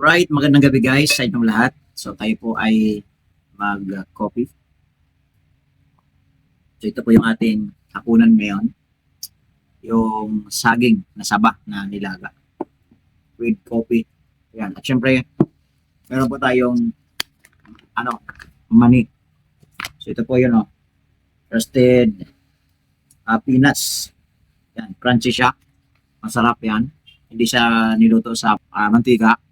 Right, magandang gabi guys sa inyong lahat. So tayo po ay mag-coffee. So ito po yung ating hapunan ngayon. Yung saging na saba na nilaga. With coffee. Yan. At syempre, meron po tayong ano, mani. So ito po yun oh. Roasted ah, peanuts. Yan, crunchy siya. Masarap yan. Hindi siya niluto sa ah, mantika.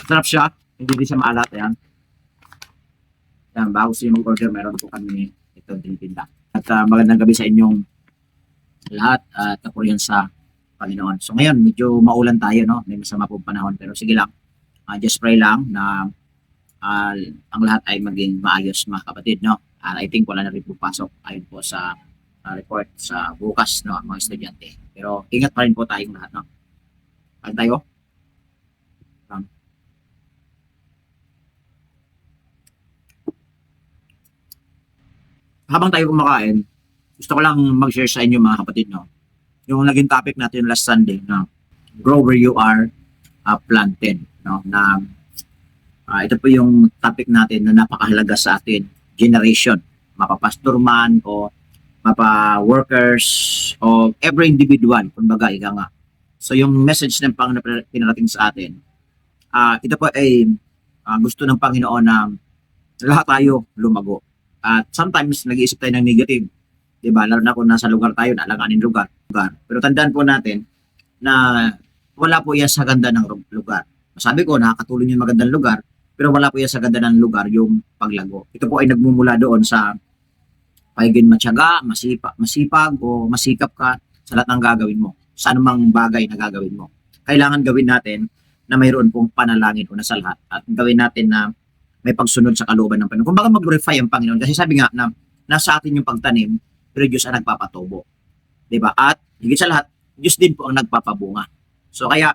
Sarap siya. Hindi din siya maalat. Yan. Yan, bago siya mag-order, meron po kami ito tinitinda. At ah, magandang gabi sa inyong lahat at ako yan sa Panginoon. So ngayon, medyo maulan tayo, no? May masama po panahon. Pero sige lang, Ah, just pray lang na ah, ang lahat ay maging maayos mga kapatid, no? At I think wala na rin po pasok ayon po sa ah, report sa bukas, no, mga estudyante. Pero ingat pa rin po tayong lahat, no? Kain tayo? Habang tayo kumakain, gusto ko lang mag-share sa inyo mga kapatid, no? Yung naging topic natin last Sunday, no? Grow where you are uh, planted, no? Na ah, ito po yung topic natin na napakahalaga sa atin, generation, mapapastor man o mapa-workers o every individual, kumbaga, ika nga. So yung message ng Panginoon na pinarating sa atin, ah ito po ay ah, gusto ng Panginoon na lahat tayo lumago. At sometimes nag-iisip tayo ng negative. 'Di ba? Lalo na kung nasa lugar tayo, naalanganin lugar. lugar. Pero tandaan po natin na wala po yan sa ganda ng lugar. Sabi ko, nakakatulong yung magandang lugar, pero wala po yan sa ganda ng lugar yung paglago. Ito po ay nagmumula doon sa pagiging matyaga, masipag, masipag o masikap ka sa lahat ng gagawin mo. Sa anumang bagay na gagawin mo. Kailangan gawin natin na mayroon pong panalangin una sa lahat at gawin natin na may pagsunod sa kalooban ng Panginoon. Kung mag-glorify ang Panginoon. Kasi sabi nga na nasa atin yung pagtanim, pero Diyos ang nagpapatubo. ba? At higit sa lahat, Diyos din po ang nagpapabunga. So kaya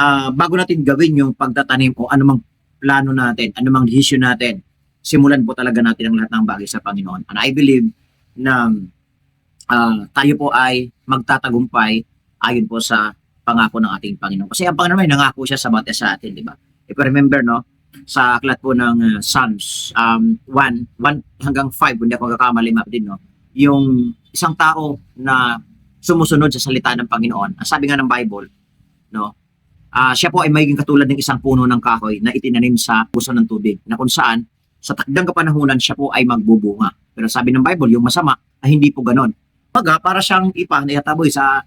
ah, bago natin gawin yung pagtatanim o anumang plano natin, anumang desisyon natin, simulan po talaga natin ang lahat ng bagay sa Panginoon. And I believe na ah, tayo po ay magtatagumpay ayon po sa pangako ng ating Panginoon. Kasi ang Panginoon ay nangako siya sa isa sa atin, di ba? If you remember, no, sa aklat po ng uh, Psalms um, 1, 1 hanggang 5, kung hindi ako kakamali map din, no, yung isang tao na sumusunod sa salita ng Panginoon. Ang sabi nga ng Bible, no, ah siya po ay magiging katulad ng isang puno ng kahoy na itinanim sa puso ng tubig, na kung saan sa takdang kapanahunan siya po ay magbubunga. Pero sabi ng Bible, yung masama ay hindi po ganon. Baga, para siyang ipa na yataboy sa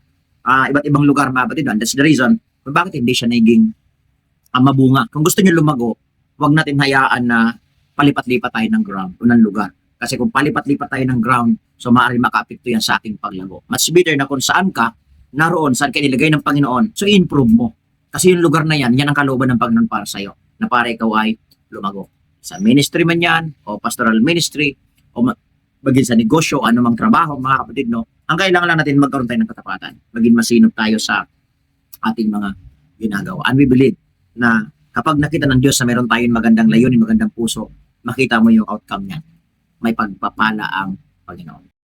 ah, iba't ibang lugar mga kapatid. And that's the reason kung bakit hindi siya naging ah, mabunga. Kung gusto niyo lumago, wag natin hayaan na palipat-lipat tayo ng ground o ng lugar. Kasi kung palipat-lipat tayo ng ground, so maaaring makapekto yan sa ating paglago. Much better na kung saan ka, naroon, saan ka nilagay ng Panginoon, so improve mo. Kasi yung lugar na yan, yan ang kalooban ng Panginoon para sa'yo, na para ikaw ay lumago. Sa ministry man yan, o pastoral ministry, o ma- maging sa negosyo, anumang trabaho, mga kapatid, no? Ang kailangan lang natin magkaroon tayo ng katapatan. Maging masinop tayo sa ating mga ginagawa. And we believe na kapag nakita ng Diyos na meron tayong magandang layunin, magandang puso, makita mo yung outcome niya. May pagpapala ang Panginoon.